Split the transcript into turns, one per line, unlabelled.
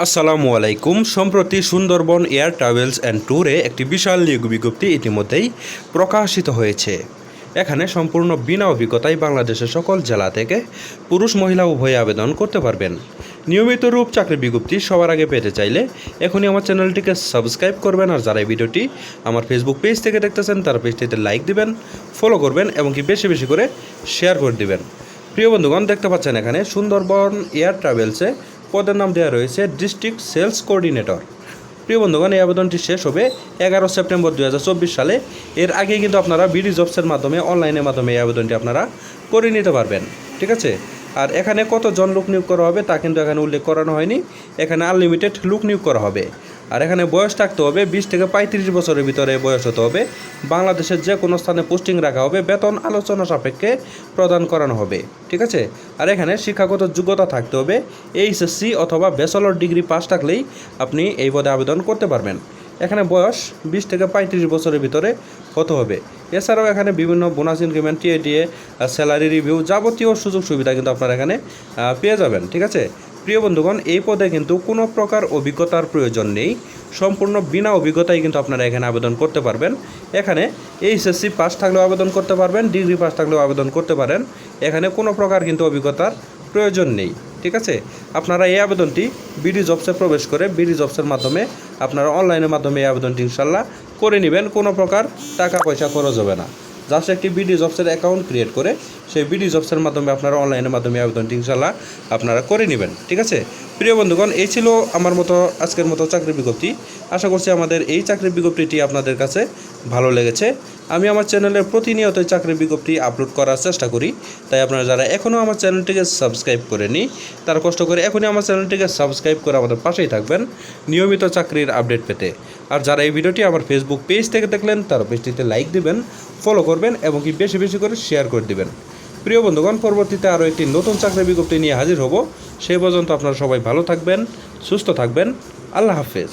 আসসালামু আলাইকুম। সম্প্রতি সুন্দরবন এয়ার ট্রাভেলস অ্যান্ড ট্যুরে একটি বিশাল নিয়োগ বিজ্ঞপ্তি ইতিমধ্যেই প্রকাশিত হয়েছে। এখানে সম্পূর্ণ বিনা অভিজ্ঞতায় বাংলাদেশের সকল জেলা থেকে পুরুষ, মহিলা উভয়ে আবেদন করতে পারবেন। নিয়মিত রূপ চাকরি বিজ্ঞপ্তি সবার আগে পেতে চাইলে এখনই আমার চ্যানেলটিকে সাবস্ক্রাইব করবেন আর যারা এই ভিডিওটি আমার ফেসবুক পেজ থেকে দেখতেছেন, তার পেজটিতে লাইক দিবেন ফলো করবেন এবং কি বেশি বেশি করে শেয়ার করে দিবেন। প্রিয় বন্ধুগণ, দেখতে পাচ্ছেন এখানে সুন্দরবন এয়ার ট্রাভেলসে পদের নাম দেওয়া রয়েছে ডিস্ট্রিক্ট সেলস কোঅর্ডিনেটর প্রিয় বন্ধুগণ, এই আবেদনটি শেষ হবে এগারো সেপ্টেম্বর দু হাজার চব্বিশ সালে। এর আগে কিন্তু আপনারা বিডি জবসের মাধ্যমে অনলাইনের মাধ্যমে এই আবেদনটি আপনারা করে নিতে পারবেন। ঠিক আছে? আর এখানে কতজন লোক নিয়োগ করা হবে তা কিন্তু এখানে উল্লেখ করানো হয়নি। এখানে আনলিমিটেড লোক নিয়োগ করা হবে। আর এখানে বয়স থাকতে হবে বিশ থেকে পঁয়ত্রিশ বছরের ভিতরে বয়স হতে হবে। বাংলাদেশের যে কোনো স্থানে পোস্টিং রাখা হবে, বেতন আলোচনা সাপেক্ষে প্রদান করানো হবে, ঠিক আছে? আর এখানে শিক্ষাগত যোগ্যতা থাকতে হবে এইচএসসি অথবা ব্যাচেলর ডিগ্রি পাস থাকলেই আপনি এই পদে আবেদন করতে পারবেন। এখানে বয়স বিশ থেকে পঁয়ত্রিশ বছরের ভিতরে হতে হবে। এছাড়াও এখানে বিভিন্ন bonus increment TA salary review যাবতীয় সুযোগ সুবিধা কিন্তু আপনারা এখানে পেয়ে যাবেন, ঠিক আছে? প্রিয় বন্ধুগণ, এই পদে কিন্তু কোনো প্রকার অভিজ্ঞতার প্রয়োজন নেই। সম্পূর্ণ বিনা অভিজ্ঞতায় কিন্তু আপনারা এখানে আবেদন করতে পারবেন। এখানে এইচএসসি পাস থাকলেও আবেদন করতে পারবেন, ডিগ্রি পাস থাকলেও আবেদন করতে পারেন। এখানে কোনো প্রকার কিন্তু অভিজ্ঞতার প্রয়োজন নেই, ঠিক আছে? আপনারা এই আবেদনটি বিডি জবসে প্রবেশ করে বিডি জবসের মাধ্যমে আপনারা অনলাইনের মাধ্যমে এই আবেদনটি ইনশাল্লাহ করে নেবেন। কোনো প্রকার টাকা পয়সা খরচ হবে না। জাস্ট একটি বিডি জবসের অ্যাকাউন্ট ক্রিয়েট করে সেই বিডি জবসের মাধ্যমে আপনারা অনলাইনের মাধ্যমে আবেদনটি ইনশাল্লাহ আপনারা করে নেবেন, ঠিক আছে? প্রিয় বন্ধুগণ, এই ছিল আমার মতো আজকের মতো চাকরি বিজ্ঞপ্তি। আশা করছি আমাদের এই চাকরি বিজ্ঞপ্তিটি আপনাদের কাছে ভালো লেগেছে। আমি আমার চ্যানেলে প্রতিনিয়ত চাকরি বিজ্ঞপ্তি আপলোড করার চেষ্টা করি। তাই আপনারা যারা এখনও আমার চ্যানেলটিকে সাবস্ক্রাইব করেনি, তারা কষ্ট করে এখনই আমার চ্যানেলটিকে সাবস্ক্রাইব করে আমাদের পাশেই থাকবেন নিয়মিত চাকরির আপডেট পেতে। আর যারা এই ভিডিওটি আমার ফেসবুক পেজ থেকে দেখলেন, তারা পেজটিতে লাইক দিবেন ফলো করবেন এবং কি বেশি বেশি করে শেয়ার করে দিবেন। প্রিয় বন্ধুগণ, পরবর্তীতে আরও একটি নতুন চাকরি বিজ্ঞপ্তি নিয়ে হাজির হব। সেই পর্যন্ত আপনারা সবাই ভালো থাকবেন, সুস্থ থাকবেন। আল্লাহ হাফেজ।